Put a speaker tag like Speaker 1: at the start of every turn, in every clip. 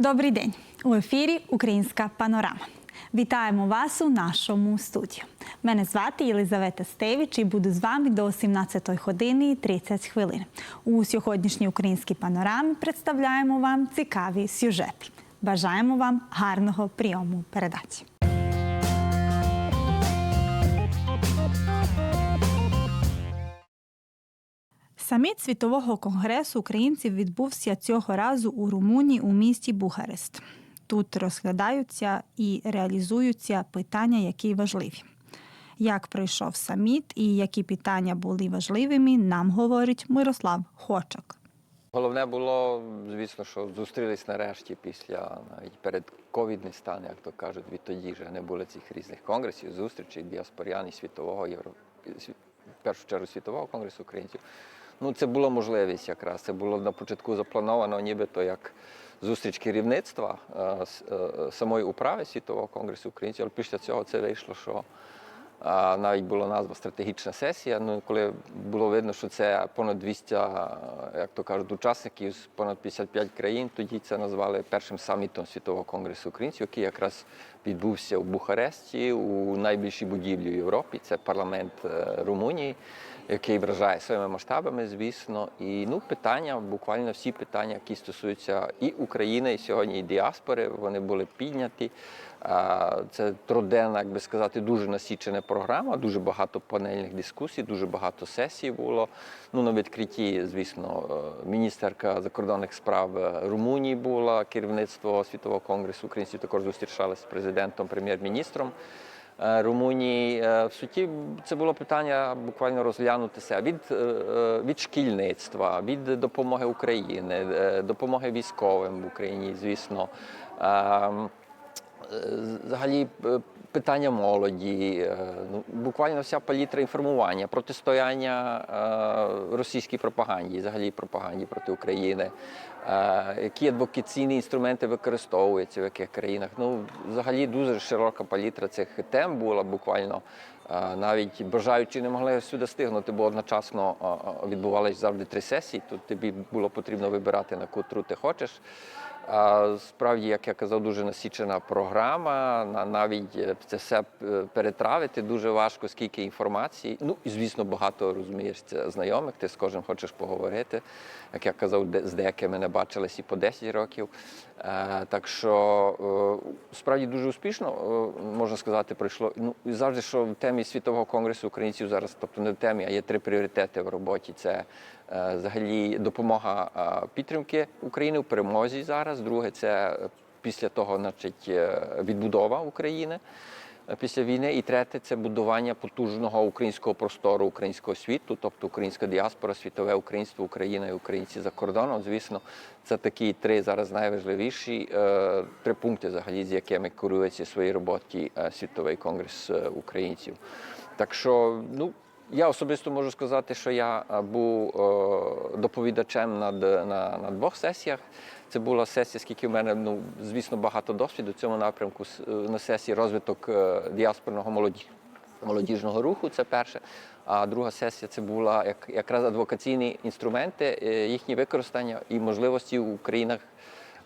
Speaker 1: Добрий день! У ефірі Українська панорама. Вітаємо вас у нашому студію. Мене звати Єлизавета Стевич і буду з вами до 17 години і 30 хвилин. У сьогоднішній українській панорамі представляємо вам цікаві сюжети. Бажаємо вам гарного прийому передачі. Саміт світового конгресу українців відбувся цього разу у Румунії у місті Бухарест. Тут розглядаються і реалізуються питання, які важливі. Як пройшов саміт і які питання були важливими, нам говорить Мирослав Хочак.
Speaker 2: Головне було, звісно, що зустрілись нарешті після навіть перед ковідний стан, як то кажуть, відтоді вже не було цих різних конгресів, зустрічей діаспорян і світового євро... в першу чергу світового конгресу українців. Ну, це була можливість якраз. Це було на початку заплановано, нібито як зустріч керівництва е, е, самої управи світового конгресу українців. Але після цього це вийшло, що навіть була назва стратегічна сесія. Ну, коли було видно, що це понад 200, як то кажуть, учасників з понад 55 країн, тоді це назвали першим самітом Світового конгресу українців, який якраз відбувся у Бухаресті, у найбільшій будівлі в Європі. Це парламент е, Румунії, який вражає своїми масштабами, звісно. І ну, питання, буквально всі питання, які стосуються і України, і сьогодні і діаспори, вони були підняті. Це труденна, як би сказати, дуже насічена програма, дуже багато панельних дискусій, дуже багато сесій було. Ну, на відкритті, звісно, е, міністерка закордонних справ е, Румунії була, керівництво Світового конгресу українців також зустрічалися з президентом, прем'єр-міністром. Е, Румунії Е, в суті це було питання буквально розглянутися від, е, від шкільництва, від допомоги України, допомоги військовим в Україні, звісно. Ем, Взагалі питання молоді, ну, буквально вся палітра інформування, протистояння російській пропаганді, взагалі пропаганді проти України, які адвокаційні інструменти використовуються в яких країнах. Ну, взагалі дуже широка палітра цих тем була буквально. Навіть бажаючи не могли сюди стигнути, бо одночасно відбувалися завжди три сесії. Тут тобі було потрібно вибирати на котру ти хочеш. Справді, як я казав, дуже насічена програма. На- Навіть е, це все е, перетравити дуже важко, скільки інформації. Ну і звісно, багато розумієш знайомих. Ти з кожним хочеш поговорити. Як я казав, з деякими не бачились і по 10 років. Е, Так що справді дуже успішно можна сказати, пройшло. Ну і завжди, що в темі світового конгресу українців зараз, тобто не в темі, а є три пріоритети в роботі. Це взагалі допомога е, підтримки України в перемозі зараз. Друге, це е, після того, значить, е, відбудова України е, після війни. І третє це будування потужного українського простору, українського світу, тобто українська діаспора, світове українство, Україна і українці за кордоном. Звісно, це такі три зараз найважливіші е, три пункти, взагалі, з якими керується своїй роботі е, Світовий конгрес е, українців. Так що, ну. Я особисто можу сказати, що я е, був е, доповідачем над, на, на двох сесіях. Це була сесія, скільки в мене, ну, звісно, багато досвіду в цьому напрямку. Е, На сесії розвиток діаспорного молоді, молодіжного руху, це перше. А друга сесія це була як, якраз адвокаційні інструменти, їхні використання і можливості у країнах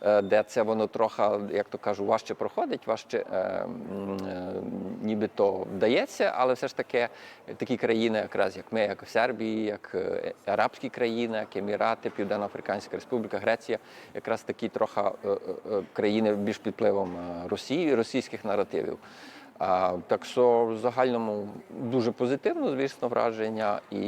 Speaker 2: де це воно трохи, як то кажу, важче проходить, важче е, е, нібито вдається, але все ж таки такі країни, якраз як ми, як в Сербії, як е, арабські країни, як Емірати, Південно-Африканська Республіка, Греція, якраз такі трохи е, е, е, країни більш під впливом е, Росії, російських наративів. Так що в загальному дуже позитивно, звісно, враження. І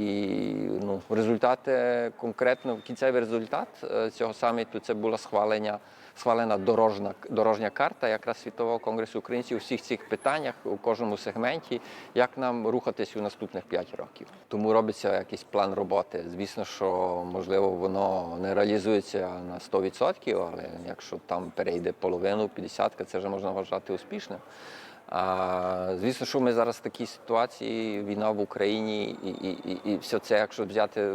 Speaker 2: ну, результати конкретно кінцевий результат е, цього саміту це було схвалення, схвалена дорожна, дорожня карта якраз Світового конгресу українців у всіх цих питаннях у кожному сегменті, як нам рухатись у наступних 5 років. Тому робиться якийсь план роботи. Звісно, що можливо воно не реалізується на 100%, але якщо там перейде половину, 50, це вже можна вважати успішним. А, звісно, що ми зараз в такій ситуації, війна в Україні, і, і, і, і все це, якщо взяти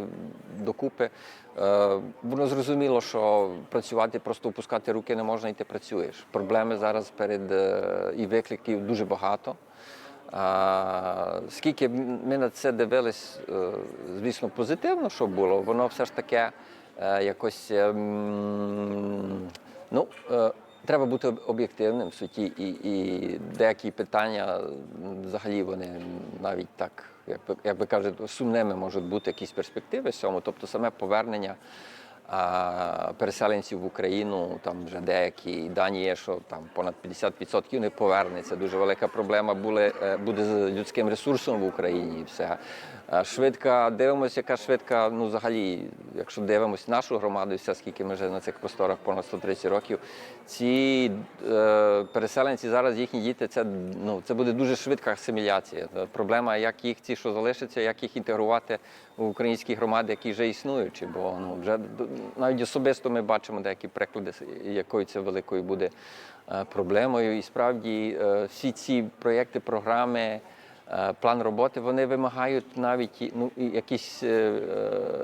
Speaker 2: докупи, е, воно зрозуміло, що працювати, просто опускати руки не можна, і ти працюєш. Проблеми зараз перед е, і викликів дуже багато. А, скільки ми на це дивились, е, звісно, позитивно, що було, воно все ж таке е, якось. ем, Ну, е, треба бути об'єктивним в суті, і, і деякі питання взагалі вони навіть так, як ви, як ви кажете, сумними можуть бути якісь перспективи в цьому. Тобто саме повернення переселенців в Україну, там вже деякі дані є, що там понад 50% не повернеться. Дуже велика проблема були, е, буде з людським ресурсом в Україні. І все. Швидка, дивимося, яка швидка, ну взагалі, якщо дивимося нашу громаду, і все, скільки ми вже на цих просторах понад 130 років, ці е, переселенці зараз їхні діти, це, ну, це буде дуже швидка асиміляція. Проблема, як їх ці, що залишаться, як їх інтегрувати в українські громади, які вже існуючі. Бо ну, вже навіть особисто ми бачимо деякі приклади, якою це великою буде е, проблемою. І справді е, всі ці проєкти, програми. Е, план роботи, вони вимагають навіть ну, якісь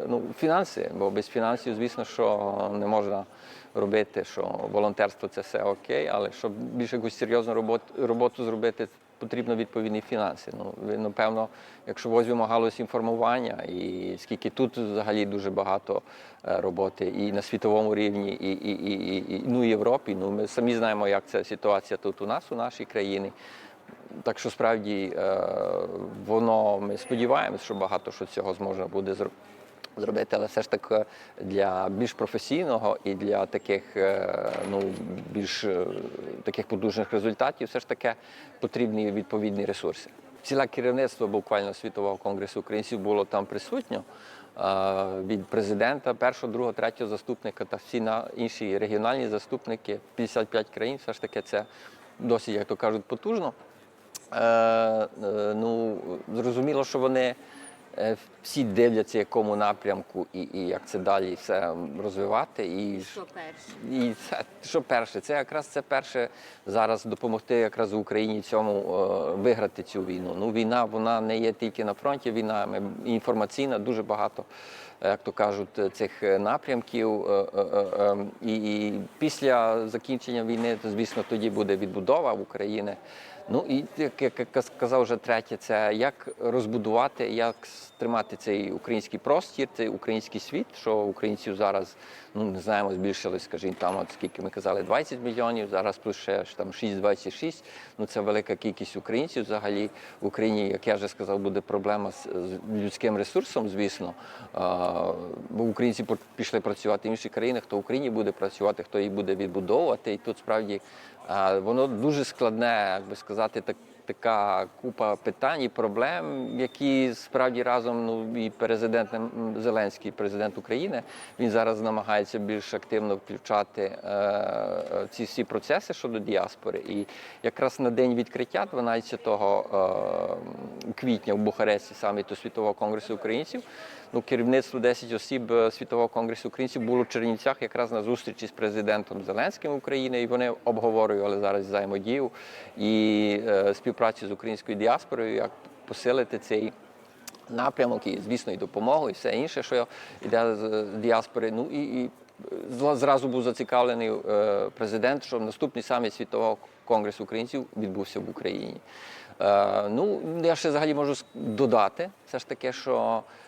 Speaker 2: ну, фінанси, бо без фінансів, звісно, що не можна робити, що волонтерство це все окей, але щоб більш якусь серйозну роботу, роботу зробити, потрібно відповідні фінанси. Ну, напевно, якщо візьмемо галузь інформування, і скільки тут взагалі дуже багато е, роботи і на світовому рівні, і, і, і, і, ну, Європі. Ну, ми самі знаємо, як ця ситуація тут у нас, у нашій країні. Так що справді е, воно ми сподіваємось, що багато що цього зможна буде зро- зробити, але все ж таки для більш професійного і для таких е, ну більш е, таких потужних результатів, все ж таки потрібні відповідні ресурси. Ціле керівництво буквально світового конгресу українців було там присутньо. е, Від президента, першого, другого, третього заступника та всі на інші регіональні заступники, 55 країн, все ж таки це досить, як то кажуть, потужно. Е, е, ну, зрозуміло, що вони всі дивляться, якому напрямку і, і як це далі все розвивати. І,
Speaker 3: Що перше?
Speaker 2: і це, що перше, це якраз це перше зараз допомогти якраз Україні цьому е, виграти цю війну. Ну, війна вона не є тільки на фронті, війна ми- інформаційна, дуже багато, е, як то кажуть, е, цих е, напрямків. Е, е, е, е, і, і після закінчення війни, то, звісно, тоді буде відбудова України. Ну і як я к- сказав вже третє, це як розбудувати, як тримати цей український простір, цей український світ, що українців зараз ну не знаємо, збільшилось, скажімо, там от скільки ми казали, 20 мільйонів. Зараз плюс ще там 6-26. Ну це велика кількість українців. Взагалі в Україні, як я вже сказав, буде проблема з, з людським ресурсом, звісно. А, бо українці пішли працювати в інші країни, хто в Україні буде працювати, хто її буде відбудовувати. І тут справді воно дуже складне, як би сказати, так. Така купа питань і проблем, які справді разом ну і президент Зеленський, президент України, він зараз намагається більш активно включати е, ці всі процеси щодо діаспори. І якраз на день відкриття, 12 е, квітня в Бухаресті саміту Світового конгресу українців, ну керівництво 10 осіб е, Світового конгресу українців було в Чернівцях якраз на зустрічі з президентом Зеленським України, і вони обговорювали зараз взаємодію і е, співпрацю з українською діаспорою, як посилити цей напрямок, і, звісно, і допомогу, і все інше, що йде з з діаспори. Ну і, і зразу був зацікавлений е, президент, що наступний саміт Світового конгресу українців відбувся в Україні. Е, ну, я ще взагалі можу додати, все ж таки, що е,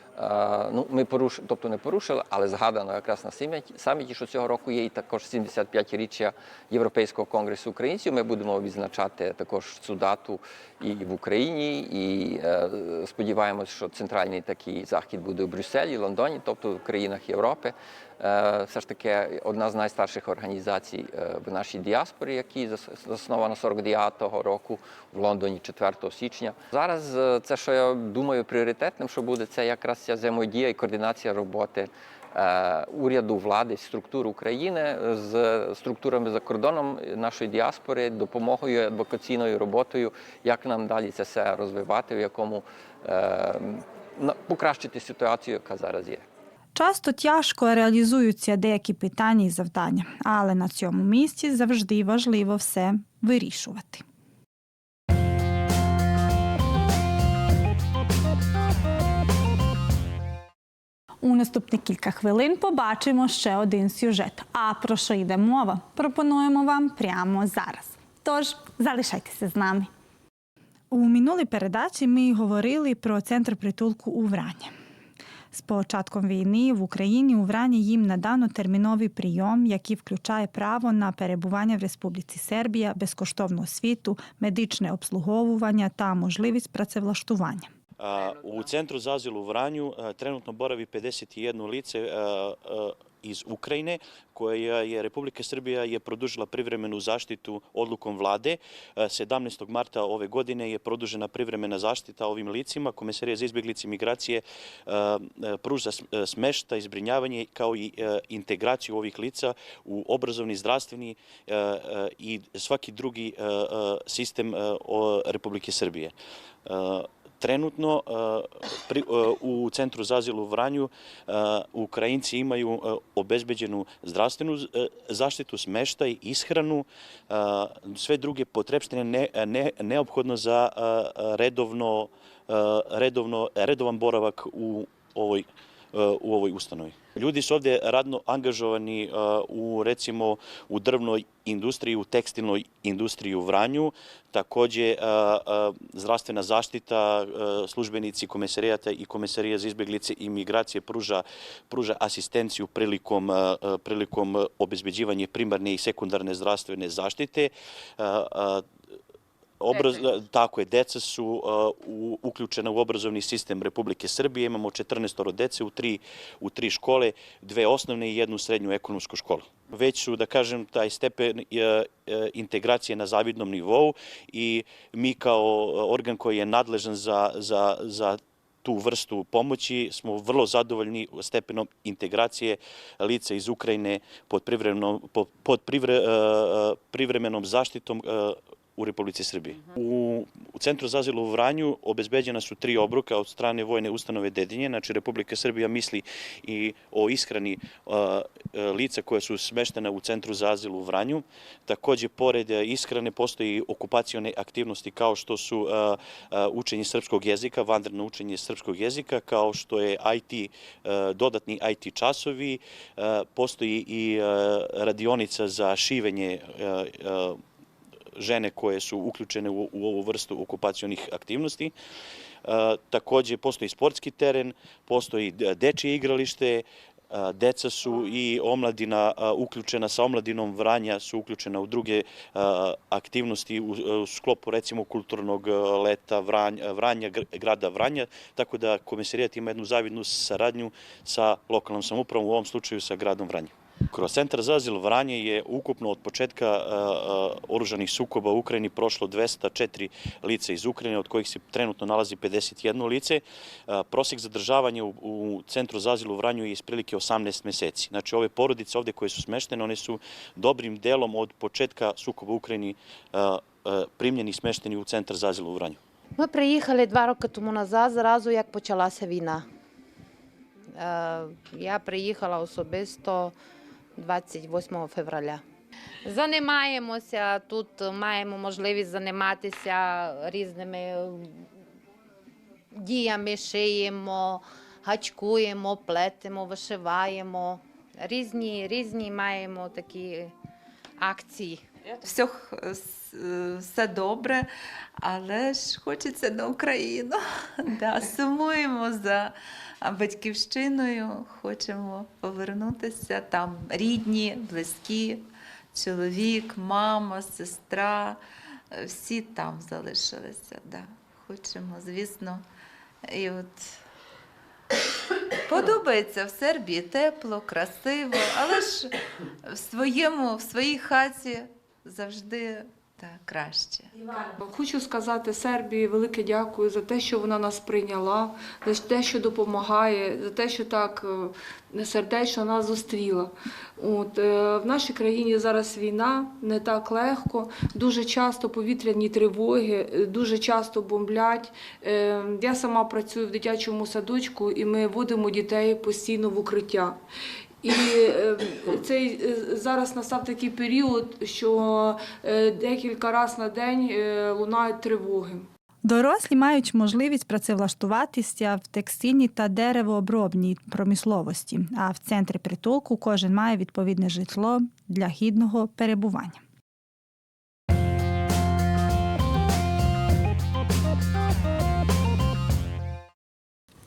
Speaker 2: ну, ми порушили, тобто не порушили, але згадано якраз на саміті, що цього року є і також 75-річчя Європейського конгресу українців. Ми будемо відзначати також цю дату і в Україні, і е, сподіваємось, що центральний такий захід буде в Брюсселі, Лондоні, тобто в країнах Європи. Е, все ж таки одна з найстарших організацій е, в нашій діаспорі, які зас- заснована 49-го року в Лондоні 4 січня. Зараз е, це, що я думаю, пріоритетним, що буде, це якраз ця взаємодія і координація роботи. Уряду, влади, структур України з структурами за кордоном нашої діаспори, допомогою, адвокаційною роботою, як нам далі це все розвивати, в якому е, покращити ситуацію, яка зараз є.
Speaker 1: Часто тяжко реалізуються деякі питання і завдання, але на цьому місці завжди важливо все вирішувати. У наступні кілька хвилин побачимо ще один сюжет. А про що йде мова? Пропонуємо вам прямо зараз. Тож залишайтеся з нами. У минулій передачі ми говорили про центр притулку у Врані. З початком війни в Україні у Врані їм надано терміновий прийом, який включає право на перебування в Республіці Сербія, безкоштовну освіту, медичне обслуговування та можливість працевлаштування.
Speaker 3: у centru za azil u Vranju trenutno boravi 51 lice iz Ukrajine koja je Republika Srbija je produžila privremenu zaštitu odlukom vlade. A, 17. marta ove godine je produžena privremena zaštita ovim licima. Komisarija za izbjeglice i migracije a, a, pruža smešta i zbrinjavanje kao i integraciju ovih lica u obrazovni, zdravstveni i svaki drugi sistem Republike Srbije. Trenutno pri- uh, u Centru za azil u Vranju uh, Ukrajinci imaju obezbeđenu zdravstvenu zaštitu, smeštaj, ishranu, sve druge potrebštine ne, ne, neophodno za redovno, redovno, redovan boravak u ovoj u ovoj ustanovi. Ljudi su ovdje radno angažovani uh, u recimo u drvnoj industriji, u tekstilnoj industriji u Vranju, takođe uh, zdravstvena zaštita, službenici komisarijata i komisarija za izbjeglice i migracije pruža, pruža asistenciju prilikom, prilikom obezbeđivanja primarne i sekundarne zdravstvene zaštite. Obraz, tako je, deca su uh, u, uključena u obrazovni sistem Republike Srbije. Imamo 14 dece u tri, u tri škole, dve osnovne i jednu srednju ekonomsku školu. Već su, da kažem, taj stepen uh, uh, integracije na zavidnom nivou i mi kao uh, organ koji je nadležan za, za, za tu vrstu pomoći smo vrlo zadovoljni stepenom integracije lica iz Ukrajine pod, privremenom, pod, privre, uh, uh, privremenom zaštitom u Republici Srbiji. U, u Centru za azil u Vranju obezbeđena su tri obroka od strane vojne ustanove Dedinje, znači Republika Srbija misli i o ishrani lica koja su smeštena u Centru za azil u Vranju. Takođe, pored uh, ishrane postoji okupacione aktivnosti kao što su uh, uh, učenje srpskog jezika, vanredno učenje srpskog jezika, kao što je IT, uh, dodatni IT časovi, uh, postoji i radionica za šivenje žene koje su uključene u, u ovu vrstu okupacionih aktivnosti. E, takođe, postoji sportski teren, postoji de- dečije igralište, e, deca su i omladina e, uključena sa omladinom Vranja su uključena u druge aktivnosti u, sklopu recimo kulturnog leta Vranja, Vranja, gr- grada Vranja, tako da komisarijat ima jednu zavidnu saradnju sa lokalnom samoupravom, u ovom slučaju sa gradom Vranja. Kroz Centar za azil Vranje je ukupno od početka oružanih sukoba u Ukrajini prošlo 204 lice iz Ukrajine, od kojih se trenutno nalazi 51 lice. Prosek zadržavanja u, u Centru za azil u Vranju je isprilike 18 meseci. Znači ove porodice ovde koje su smeštene, one su dobrim delom od početka sukoba u Ukrajini примljeni i smešteni у Центр за азил у Враню.
Speaker 4: Ми приїхали два роки тому назад, зразу як почалася війна. Я приїхала особисто 28 февраля. Займаємося тут, маємо можливість займатися різними діями, шиємо, гачкуємо, плетемо, вишиваємо. Різні, різні маємо такі акції.
Speaker 5: Все, все добре, але ж хочеться на Україну. Да, сумуємо за батьківщиною, хочемо повернутися. Там рідні, близькі, чоловік, мама, сестра, всі там залишилися. Да. Хочемо, звісно. І от Подобається в Сербії тепло, красиво, але ж в своєму, в своїй хаті завжди так, краще.
Speaker 6: Хочу сказати Сербії велике дякую за те, що вона нас прийняла, за те, що допомагає, за те, що так е, сердечно нас зустріла. От, е, в нашій країні зараз війна, не так легко. Дуже часто повітряні тривоги, е, дуже часто бомблять. Я сама працюю в дитячому садочку, і ми водимо дітей постійно в укриття. І е, цей е, зараз настав такий період, що е, декілька разів на день е, лунають тривоги.
Speaker 1: Дорослі мають можливість працевлаштуватися в текстильній та деревообробній промисловості, а в центрі притулку кожен має відповідне житло для гідного перебування.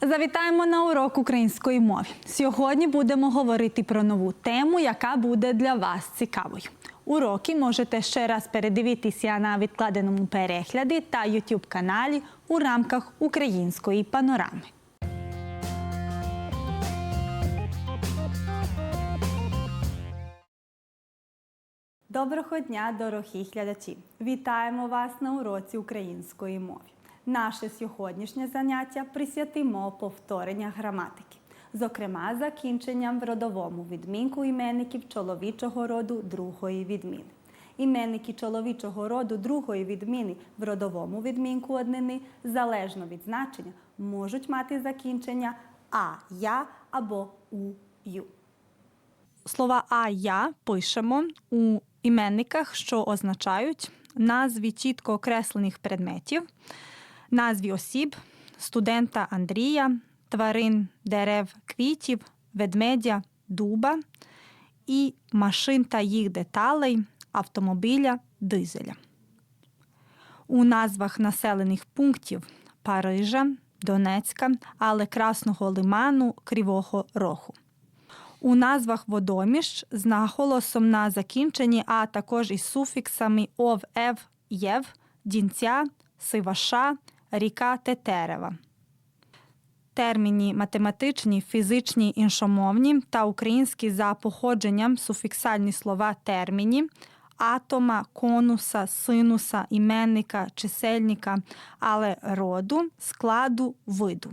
Speaker 1: Завітаємо на урок української мови. Сьогодні будемо говорити про нову тему, яка буде для вас цікавою. Уроки можете ще раз передивитися на відкладеному перегляді та YouTube каналі у рамках української панорами. Доброго дня, дорогі глядачі! Вітаємо вас на уроці української мови. Наше сьогоднішнє заняття присвятимо повторення граматики, зокрема закінченням в родовому відмінку іменників чоловічого роду другої відміни. Іменники чоловічого роду другої відміни в родовому відмінку однини, залежно від значення, можуть мати закінчення а, я або у, ю. Слова а я пишемо у іменниках, що означають назві чітко окреслених предметів, назві осіб, студента Андрія, тварин, дерев, квітів, ведмедя, дуба і машин та їх деталей, автомобіля, дизеля. У назвах населених пунктів Парижа, Донецька, але Красного Лиману, Кривого Рогу. У назвах водоміщ з наголосом на закінченні, а також із суфіксами ов, ев, єв, дінця, сиваша, ріка Тетерева. Терміні математичні, фізичні, іншомовні та українські за походженням суфіксальні слова терміні атома, конуса, синуса, іменника, чисельника, але роду, складу, виду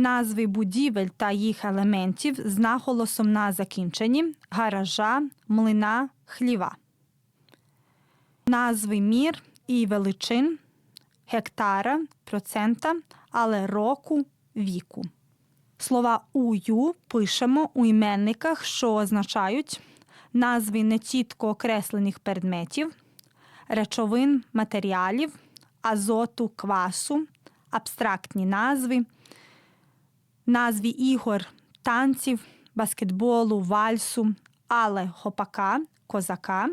Speaker 1: назви будівель та їх елементів з наголосом на закінченні гаража, млина, хліва. Назви мір і величин, гектара, процента, але року, віку. Слова ую пишемо у іменниках, що означають назви нечітко окреслених предметів, речовин, матеріалів, азоту, квасу, абстрактні назви назві ігор, танців, баскетболу, вальсу, але хопака, козака,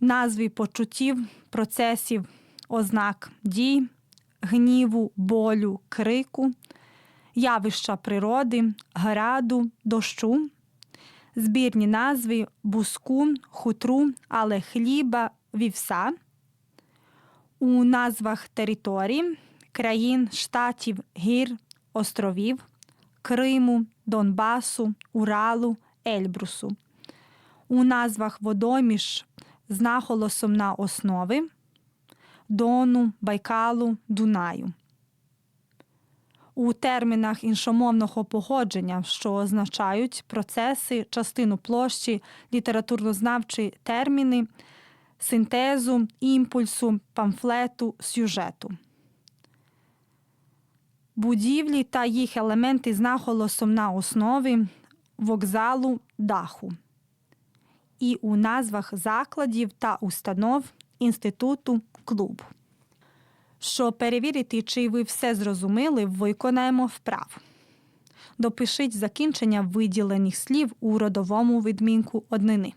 Speaker 1: назві почуттів, процесів, ознак дій, гніву, болю, крику, явища природи, граду, дощу, збірні назви буску, хутру, але хліба, вівса. У назвах територій, країн, штатів, гір, островів Криму, Донбасу, Уралу, Ельбрусу. У назвах водоміж з наголосом на основи Дону, Байкалу, Дунаю. У термінах іншомовного походження, що означають процеси, частину площі, літературнознавчі терміни, синтезу, імпульсу, памфлету, сюжету будівлі та їх елементи з наголосом на основі вокзалу даху. І у назвах закладів та установ інституту клубу. Щоб перевірити, чи ви все зрозуміли, виконаємо вправу. Допишіть закінчення виділених слів у родовому відмінку однини.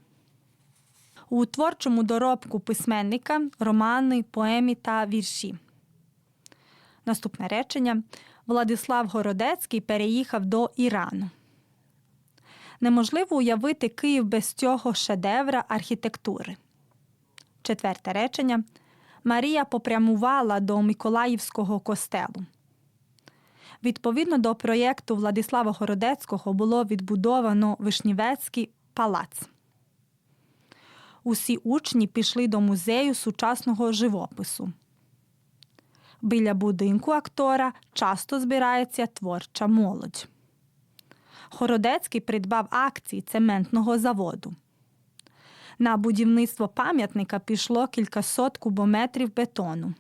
Speaker 1: У творчому доробку письменника романи, поемі та вірші. Наступне речення. Владислав Городецький переїхав до Ірану. Неможливо уявити Київ без цього шедевра архітектури. Четверте речення. Марія попрямувала до Миколаївського костелу. Відповідно до проєкту Владислава Городецького було відбудовано Вишнівецький палац. Усі учні пішли до музею сучасного живопису. Біля будинку актора часто збирається творча молодь. Хородецький придбав акції цементного заводу. На будівництво пам'ятника пішло кількасот кубометрів бетону.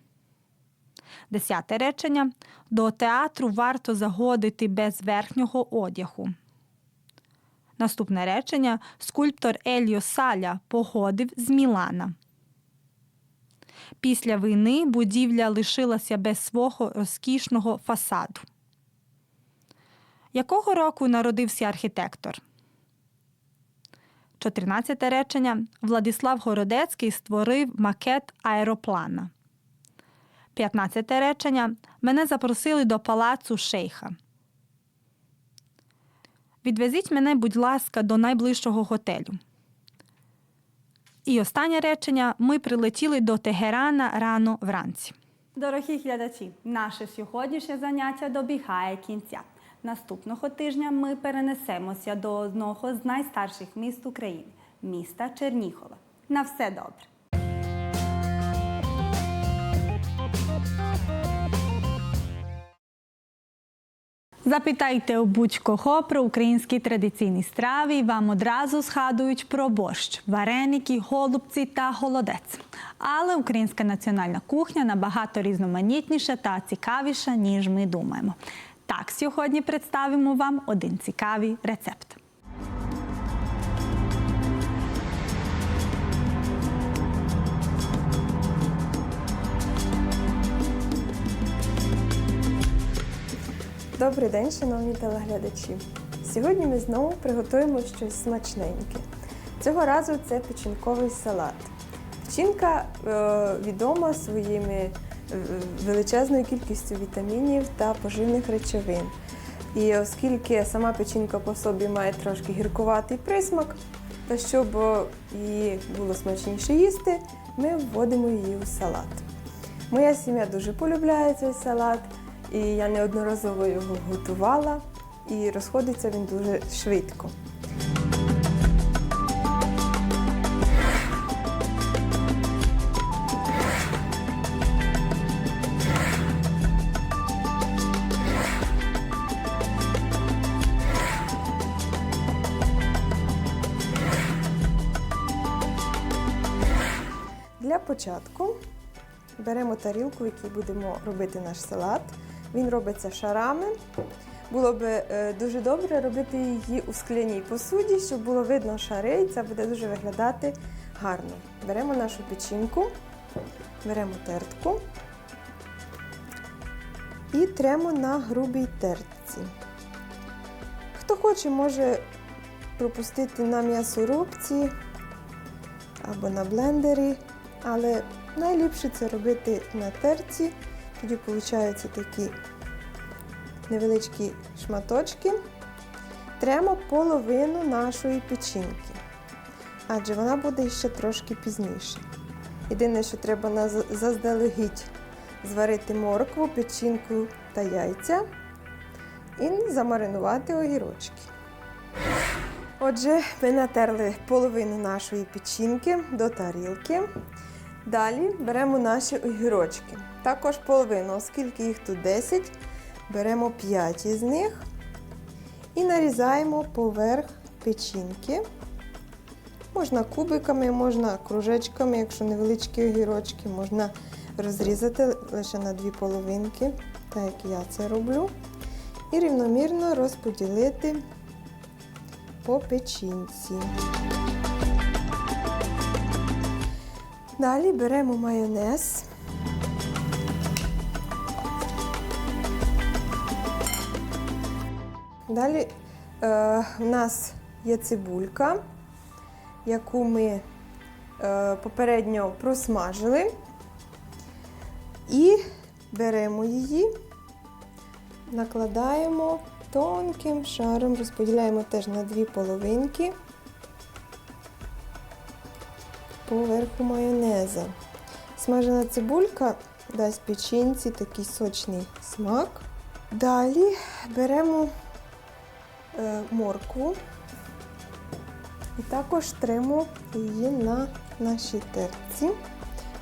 Speaker 1: Десяте речення. До театру варто загодити без верхнього одягу. Наступне речення. Скульптор Ельо Саля походив з Мілана. Після війни будівля лишилася без свого розкішного фасаду. Якого року народився архітектор? 14 речення. Владислав Городецький створив макет аероплана. 15 речення. Мене запросили до палацу шейха. Відвезіть мене, будь ласка, до найближчого готелю. І останнє речення: ми прилетіли до Тегерана рано вранці. Дорогі глядачі, наше сьогоднішнє заняття добігає кінця. Наступного тижня ми перенесемося до одного з найстарших міст України міста Чернігова. На все добре! Запитайте у будь-кого про українські традиційні страви, і вам одразу згадують про борщ, вареники, голубці та голодець. Але українська національна кухня набагато різноманітніша та цікавіша, ніж ми думаємо. Так, сьогодні представимо вам один цікавий рецепт.
Speaker 7: Добрий день, шановні телеглядачі. Сьогодні ми знову приготуємо щось смачненьке. Цього разу це печінковий салат. Печінка е, відома своїми величезною кількістю вітамінів та поживних речовин. І оскільки сама печінка по собі має трошки гіркуватий присмак, та щоб е, її було смачніше їсти, ми вводимо її у салат. Моя сім'я дуже полюбляє цей салат, і я неодноразово його готувала, і розходиться він дуже швидко. Початку беремо тарілку, в якій будемо робити наш салат. Він робиться шарами. Було б е, дуже добре робити її у скляній посуді, щоб було видно шари, і це буде дуже виглядати гарно. Беремо нашу печінку, беремо тертку і тремо на грубій тертці. Хто хоче, може пропустити на м'ясорубці або на блендері, але найліпше це робити на терці, тоді получаються такі невеличкі шматочки. Тремо половину нашої печінки, адже вона буде ще трошки пізніше. Єдине, що треба заздалегідь зварити моркву, печінку та яйця і замаринувати огірочки. Отже, ми натерли половину нашої печінки до тарілки. Далі беремо наші огірочки. Також половину, оскільки їх тут 10, беремо 5 із них і нарізаємо поверх печінки. Можна кубиками, можна кружечками, якщо невеличкі огірочки, можна розрізати лише на дві половинки, так як я це роблю. І рівномірно розподілити по печінці. Далі беремо майонез. Далі е, в нас є цибулька, яку ми е, попередньо просмажили. І беремо її, накладаємо тонким шаром, розподіляємо теж на дві половинки поверху майонеза. Смажена цибулька дасть печінці такий сочний смак. Далі беремо е, моркву і також тремо її на нашій терці.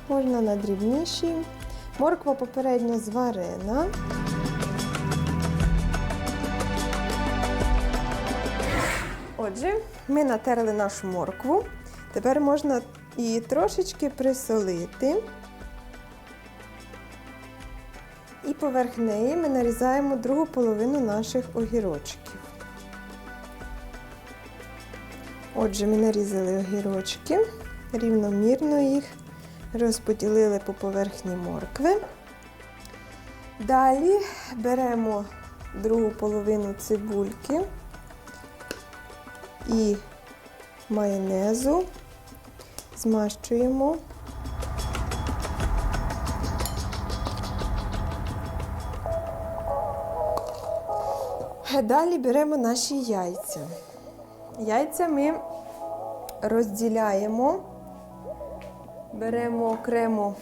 Speaker 7: Можна на дрібнішій. Морква попередньо зварена. Отже, ми натерли нашу моркву. Тепер можна її трошечки присолити. І поверх неї ми нарізаємо другу половину наших огірочків. Отже, ми нарізали огірочки, рівномірно їх розподілили по поверхні моркви. Далі беремо другу половину цибульки і майонезу, змащуємо. Далі беремо наші яйця. Яйця ми розділяємо, беремо окремо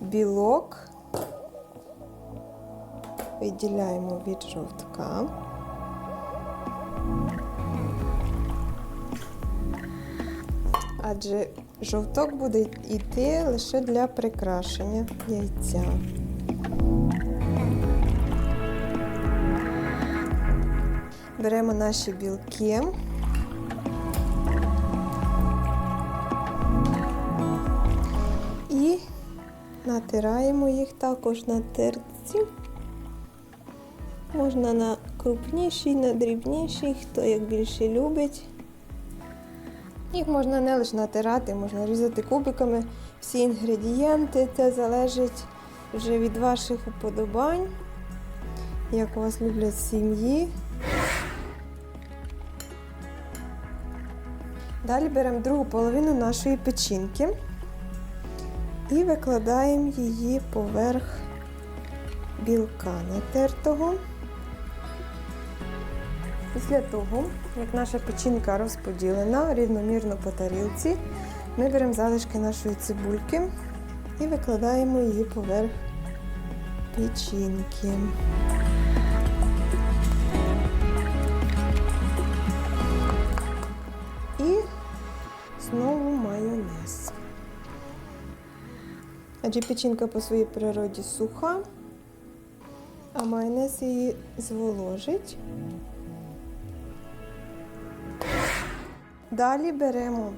Speaker 7: білок, виділяємо від жовтка. Адже жовток буде йти лише для прикрашення яйця. Беремо наші білки. І натираємо їх також на терці. Можна на крупнішій, на дрібнішій, хто як більше любить. Їх можна не лише натирати, можна різати кубиками всі інгредієнти. Це залежить вже від ваших уподобань, як у вас люблять сім'ї. Далі беремо другу половину нашої печінки і викладаємо її поверх білка натертого. Після того, як наша печінка розподілена рівномірно по тарілці, ми беремо залишки нашої цибульки і викладаємо її поверх печінки. І знову майонез. Адже печінка по своїй природі суха, а майонез її зволожить. Далі беремо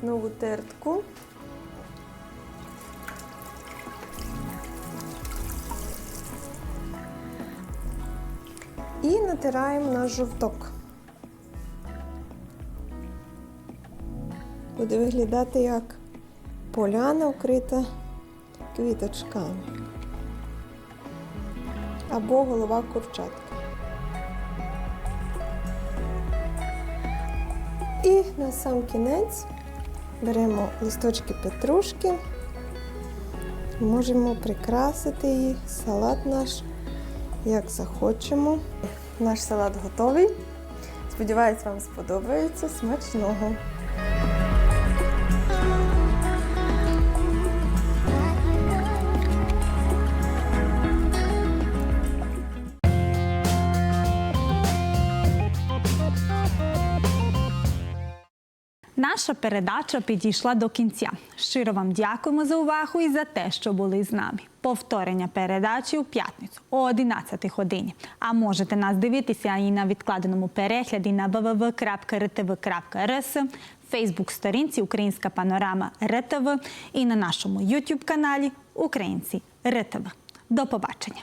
Speaker 7: знову тертку. І натираємо наш жовток. Буде виглядати як поляна вкрита квіточками або голова курчатка. І на сам кінець беремо листочки петрушки, можемо прикрасити її, салат наш, як захочемо. Наш салат готовий. Сподіваюсь, вам сподобається. Смачного!
Speaker 1: Наша передача підійшла до кінця. Щиро вам дякуємо за увагу і за те, що були з нами. Повторення передачі у п'ятницю о 11 годині. А можете нас дивитися і на відкладеному перегляді на www.rtv.rs, Фейсбук-сторінці Українська панорама РТВ і на нашому YouTube каналі Українці РТВ. До побачення!